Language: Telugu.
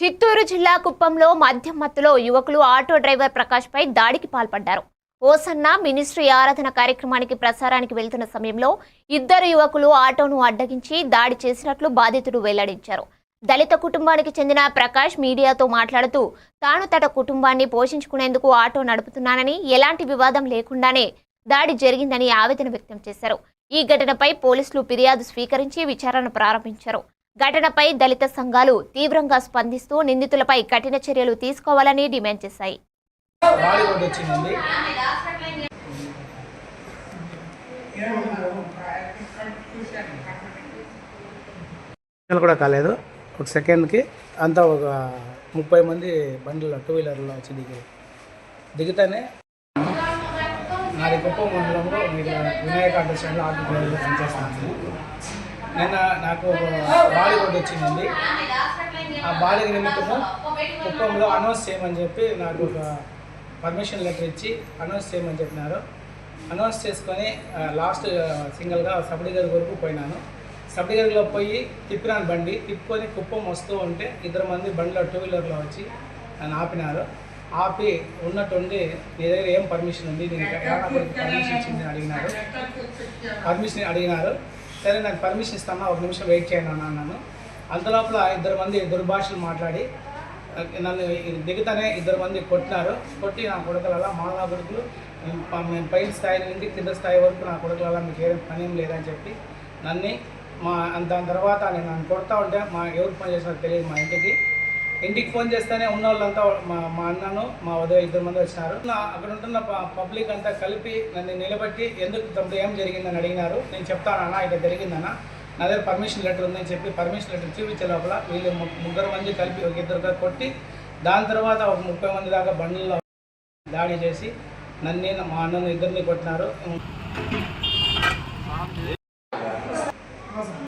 చిత్తూరు జిల్లా కుప్పంలో మద్యం మత్తులో యువకులు ఆటో డ్రైవర్ ప్రకాష్ పై దాడికి పాల్పడ్డారు. ఓసన్న మినిస్ట్రీ ఆరాధన కార్యక్రమానికి ప్రసారానికి వెళ్తున్న సమయంలో ఇద్దరు యువకులు ఆటోను అడ్డగించి దాడి చేసినట్లు బాధితుడు వెల్లడించారు. దళిత కుటుంబానికి చెందిన ప్రకాష్ మీడియాతో మాట్లాడుతూ తాను తన కుటుంబాన్ని పోషించుకునేందుకు ఆటో నడుపుతున్నానని ఎలాంటి వివాదం లేకుండానే దాడి జరిగిందని ఆవేదన వ్యక్తం చేశారు. ఈ ఘటనపై పోలీసులు ఫిర్యాదు స్వీకరించి విచారణ ప్రారంభించారు. ఘటనపై దళిత సంఘాలు తీవ్రంగా స్పందిస్తూ నిందితులపై కఠిన చర్యలు తీసుకోవాలని డిమాండ్ చేశాయి. కూడా కాలేదు. ఒక సెకండ్కి అంతా ఒక ముప్పై మంది బండ్ల టూ వీలర్లో వచ్చి దిగి దిగితేనే నాది కుప్పం మండలంలో మీరు వినాయక ఆటో స్టాండ్లో ఆటో పనిచేస్తున్నాను నిన్న నాకు ఒక బాడీ ఒకటి వచ్చిందండి. ఆ బాడీ నిమిత్తము కుప్పంలో అనౌన్స్ చేయమని చెప్పి నాకు ఒక పర్మిషన్ లెటర్ ఇచ్చి అనౌన్స్ చేయమని చెప్పినారు. అనౌన్స్ చేసుకొని లాస్ట్ సింగిల్గా సబడిగర్ వరకు పోయినాను. సబడిగర్లో పోయి తిప్పినాను బండి. తిప్పుకొని కుప్పం వస్తూ ఉంటే ఇద్దరు మంది బండిలో టూ వీలర్లో వచ్చి నన్ను ఆపినారు. ఆపి ఉన్నట్టుండి నీ దగ్గర ఏం పర్మిషన్ ఉంది? నేను పర్మిషన్ ఇచ్చింది అడిగినారు. పర్మిషన్ అడిగినారు. సరే నాకు పర్మిషన్ ఇస్తామా? ఒక నిమిషం వెయిట్ చేయండి అన్నా అన్నాను అంతలోపల ఇద్దరు మంది దుర్భాషలు మాట్లాడి నన్ను దిగుతానే ఇద్దరు మంది కొట్టినారు. కొట్టి నా కొడుకులలా నా కొడుకులు మేము పై మేము పైన స్థాయి నుండి కింద స్థాయి వరకు నా కొడుకులలా మీకు ఏం పని ఏం లేదని చెప్పి నన్ను మా దాని తర్వాత నేను నన్ను కొడతా ఉంటే మా ఎవరు పని చేసినా తెలియదు మా ఇంటికి. ఇంటికి ఫోన్ చేస్తేనే ఉన్న వాళ్ళంతా మా మా అన్నను మా ఉదయం ఇద్దరు మంది వచ్చినారు. నా అక్కడ ఉంటున్న పబ్లిక్ అంతా కలిపి నన్ను నిలబెట్టి ఎందుకు తప్పుడు ఏం జరిగిందని అడిగినారు. నేను చెప్తాను అన్న ఇట్లా జరిగిందన్న. నా దగ్గర పర్మిషన్ లెటర్ ఉందని చెప్పి పర్మిషన్ లెటర్ చూపించే లోపల వీళ్ళు ముగ్గురు మంది కలిపి ఒక ఇద్దరు కొట్టి దాని తర్వాత ఒక ముప్పై మంది దాకా బండ్లలో దాడి చేసి నన్ను మా అన్నను ఇద్దరిని కొట్టినారు.